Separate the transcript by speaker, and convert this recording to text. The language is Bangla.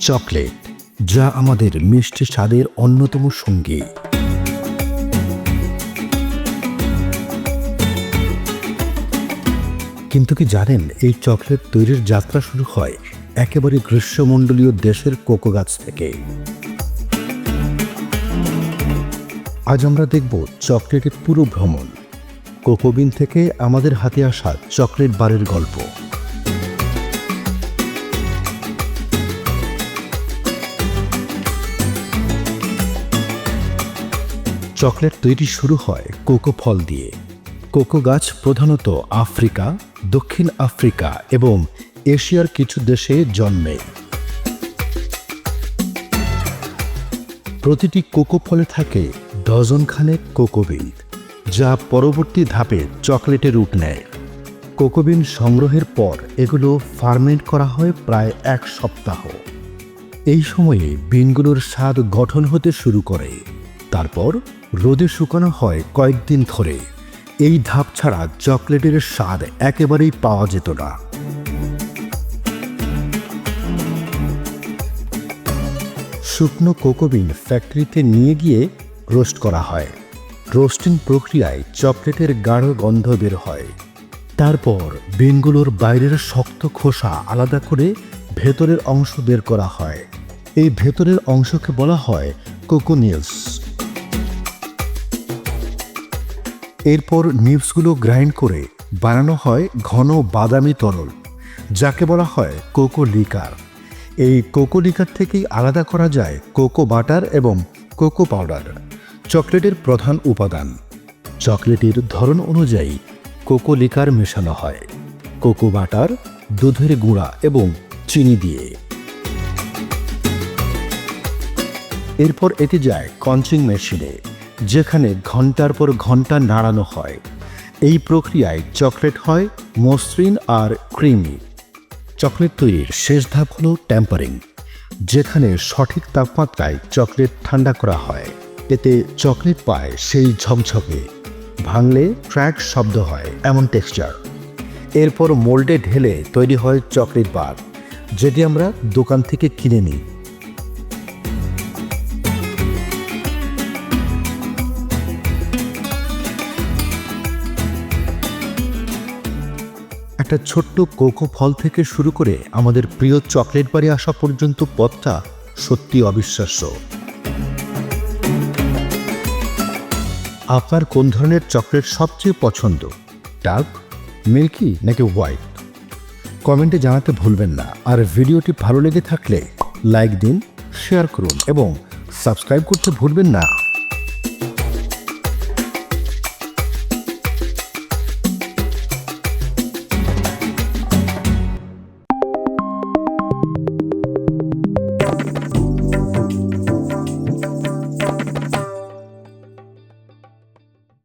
Speaker 1: চকলেট, যা আমাদের মিষ্টি স্বাদের অন্যতম সঙ্গী। কিন্তু কি জানেন, এই চকলেট তৈরির যাত্রা শুরু হয় একেবারে গ্রীষ্মমণ্ডলীয় দেশের কোকো গাছ থেকে। আজ আমরা দেখব চকলেটের পুরো ভ্রমণ। কোকোবিন থেকে আমাদের হাতে আসা চকলেট বারের গল্প। চকলেট তৈরি শুরু হয় কোকো ফল দিয়ে। কোকো গাছ প্রধানত আফ্রিকা, দক্ষিণ আফ্রিকা এবং এশিয়ার কিছু দেশে জন্মে। প্রতিটি কোকো ফলে থাকে ডজন খানেক কোকোবিন যা পরবর্তী ধাপে চকলেটে রূপ নেয়। কোকোবিন সংগ্রহের পর এগুলো ফার্মেন্ট করা হয় প্রায় এক সপ্তাহ। এই সময়ে বিনগুলোর স্বাদ গঠন হতে শুরু করে। তারপর রোদে শুকানো হয় কয়েকদিন ধরে। এই ধাপ ছাড়া চকলেটের স্বাদ একেবারেই পাওয়া যেত না। শুকনো কোকোবিন ফ্যাক্টরিতে নিয়ে গিয়ে রোস্ট করা হয়। রোস্টিং প্রক্রিয়ায় চকলেটের গাঢ় গন্ধ বের হয়। তারপর বিনগুলোর বাইরের শক্ত খোসা আলাদা করে ভেতরের অংশ বের করা হয়। এই ভেতরের অংশকে বলা হয় কোকোনিলস। এরপর নিপসগুলো গ্রাইন্ড করে বানানো হয় ঘন বাদামি তরল, যাকে বলা হয় কোকো লিকার। এই কোকো লিকার থেকেই আলাদা করা যায় কোকো বাটার এবং কোকো পাউডার, চকলেটের প্রধান উপাদান। চকলেটের ধরন অনুযায়ী কোকো লিকার মেশানো হয়। কোকো বাটার, দুধের গুঁড়া এবং চিনি দিয়ে। এরপর এটি যায় কঞ্চিং মেশিনে। যেখানে ঘণ্টার পর ঘণ্টা নাড়ানো হয়। এই প্রক্রিয়ায় চকলেট হয়, মসৃণ আর ক্রিমি। চকলেট তৈরির শেষ ধাপ হল ট্যাম্পারিং, যেখানে সঠিক তাপমাত্রায় চকলেট ঠান্ডা করা হয়। এতে চকলেট পায় সেই ঝকঝকে, ভাঙলে ট্র্যাক শব্দ হয়, এমন টেক্সচার। এরপর মোল্ডে ঢেলে তৈরি হয় চকলেট বার, যেটি আমরা দোকান থেকে কিনে নিই। একটা ছোট্ট কোকো ফল থেকে শুরু করে আমাদের প্রিয় চকলেট বাড়ি আসা পর্যন্ত পথটা সত্যি অবিশ্বাস্য। আপনার কোন ধরনের চকলেট সবচেয়ে পছন্দ? ডার্ক, মিল্কি নাকি হোয়াইট? কমেন্টে জানাতে ভুলবেন না। আর ভিডিওটি ভালো লেগে থাকলে লাইক দিন, শেয়ার করুন এবং সাবস্ক্রাইব করতে ভুলবেন না।